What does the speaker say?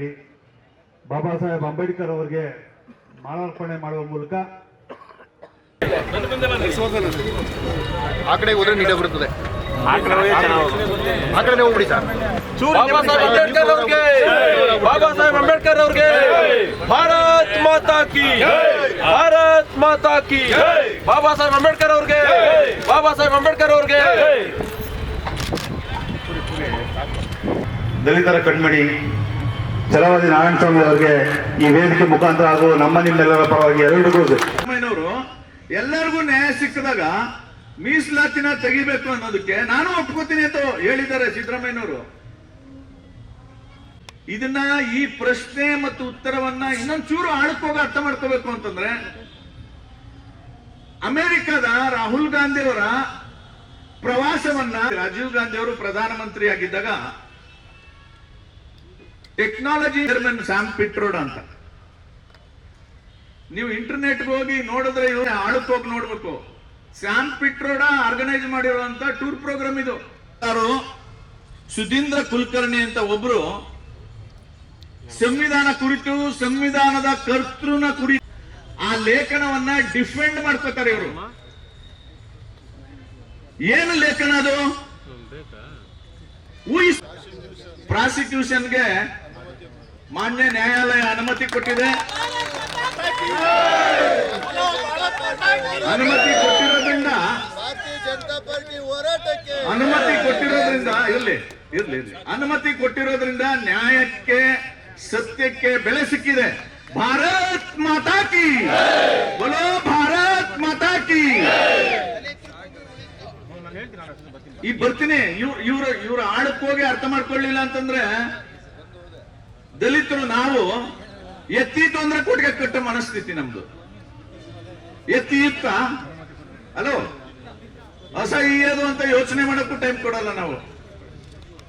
ಆಗಲಿ ಬಾಬಾ ಸಾಹೇಬ್ ಅಂಬೇಡ್ಕರ್ ಅವರಿಗೆ ಮಾಲಾರ್ಪಣೆ ಮಾಡುವ ಮೂಲಕ ಆ ಕಡೆ ಹೋದ್ರೆ ಬರುತ್ತದೆ. ಆ ಕಡೆ ಹೋಗ್ಬಿಡಿ ಸರ್. ಬಾಬಾ ಸಾಹೇಬ್ ಅಂಬೇಡ್ಕರ್ ಅವ್ರಿಗೆ. ಬಾಬಾ ಸಾಹೇಬ್ ಅಂಬೇಡ್ಕರ್ ಅವ್ರಿಗೆ. ಭಾರತ್ ಮಾತಾ ಕಿ. ಭಾರತ್ ಮಾತಾ ಕಿ. ಬಾಬಾ ಸಾಹೇಬ್ ಅಂಬೇಡ್ಕರ್ ಅವ್ರಿಗೆ. ಬಾಬಾ ಸಾಹೇಬ್ ಅಂಬೇಡ್ಕರ್ ಅವ್ರಿಗೆ. ದಲಿತರ ಕಣ್ಮಣಿ ಛಲವಾದಿ ನಾರಾಯಣಸ್ವಾಮಿ ಅವರಿಗೆ ಈ ವೇದಿಕೆ ಮುಖಾಂತರ ಹಾಗೂ ನಮ್ಮ ನಿಮ್ಮೆಲ್ಲರ ಪರವಾಗಿ ಎಲ್ಲರಿಗೂ ಎಲ್ಲರಿಗೂ ನ್ಯಾಯ ಸಿಕ್ಕಿದಾಗ ಮೀಸಲಾತಿನ ತೆಗಿಬೇಕು ಅನ್ನೋದಕ್ಕೆ ನಾನು ಒಪ್ಕೋತೀನಿ ಅಂತ ಹೇಳಿದ್ದಾರೆ ಸಿದ್ದರಾಮಯ್ಯನವರು. ಇದನ್ನ ಈ ಪ್ರಶ್ನೆ ಮತ್ತು ಉತ್ತರವನ್ನ ಇನ್ನೊಂದು ಚೂರು ಆಳಕ್ಕೋಗ ಅರ್ಥ ಮಾಡ್ಕೋಬೇಕು ಅಂತಂದ್ರೆ, ಅಮೆರಿಕದ ರಾಹುಲ್ ಗಾಂಧಿ ಅವರ ಪ್ರವಾಸವನ್ನ ರಾಜೀವ್ ಗಾಂಧಿ ಅವರು ಪ್ರಧಾನಮಂತ್ರಿ ಆಗಿದ್ದಾಗ ಟೆಕ್ನಾಲಜಿ ಚೇರ್ಮನ್ ಸ್ಯಾಮ್ ಪಿಟ್ರೋಡ್ ಅಂತ. ನೀವು ಇಂಟರ್ನೆಟ್ ಹೋಗಿ ನೋಡಿದ್ರೆ ಇವ್ರೆ ಆಳಕ್ಕೆ ಹೋಗಿ ನೋಡ್ಬೇಕು. ಸ್ಯಾಮ್ ಪಿಟ್ರೋಡ ಆರ್ಗನೈಸ್ ಮಾಡಿರುವಂತ ಟೂರ್ ಪ್ರೋಗ್ರಾಮ್ ಇದು. ಯಾರು? ಸುಧೀಂದ್ರ ಕುಲಕರ್ಣಿ ಅಂತ ಒಬ್ರು ಸಂವಿಧಾನ ಕುರಿತು ಸಂವಿಧಾನದ ಕರ್ತೃನ ಕುರಿತು ಆ ಲೇಖನವನ್ನ ಡಿಫೆಂಡ್ ಮಾಡ್ಕೋತಾರೆ ಇವರು. ಏನು ಲೇಖನ ಅದು? ಪ್ರಾಸಿಕ್ಯೂಷನ್ಗೆ ಮಾನ್ಯ ನ್ಯಾಯಾಲಯ ಅನುಮತಿ ಕೊಟ್ಟಿದೆ. ಅನುಮತಿ ಕೊಟ್ಟಿರೋದ್ರಿಂದ ಭಾರತೀಯ ಜನತಾ ಪಾರ್ಟಿ ಹೋರಾಟಕ್ಕೆ ಅನುಮತಿ ಕೊಟ್ಟಿರೋದ್ರಿಂದ ಇರ್ಲಿ ಇರ್ಲಿ ಇರ್ಲಿ. ಅನುಮತಿ ಕೊಟ್ಟಿರೋದ್ರಿಂದ ನ್ಯಾಯಕ್ಕೆ ಸತ್ಯಕ್ಕೆ ಬೆಲೆ ಸಿಕ್ಕಿದೆ. ಭಾರತ್ ಮಾತಾಕಿ ಬಲೋ ಭಾರತ್ ಮಾತಾಕಿ ಈ ಬರ್ತೀನಿ ಇವ್ರ ಇವ್ರ ಇವ್ರ ಹೋಗಿ ಅರ್ಥ ಮಾಡ್ಕೊಳ್ಳಿಲ್ಲ ಅಂತಂದ್ರೆ ದಲಿತರು ನಾವು ಎತ್ತೀತು ಅಂದ್ರೆ ಕೊಟ್ಟಿಗೆ ಕಟ್ಟ ಮನಸ್ಥಿತಿ ನಮ್ದು. ಎತ್ತಿ ಇತ್ತ, ಅಲೋ ಅಸಹ್ಯದು ಅಂತ ಯೋಚನೆ ಮಾಡಕ್ಕೂ ಟೈಮ್ ಕೊಡಲ್ಲ ನಾವು.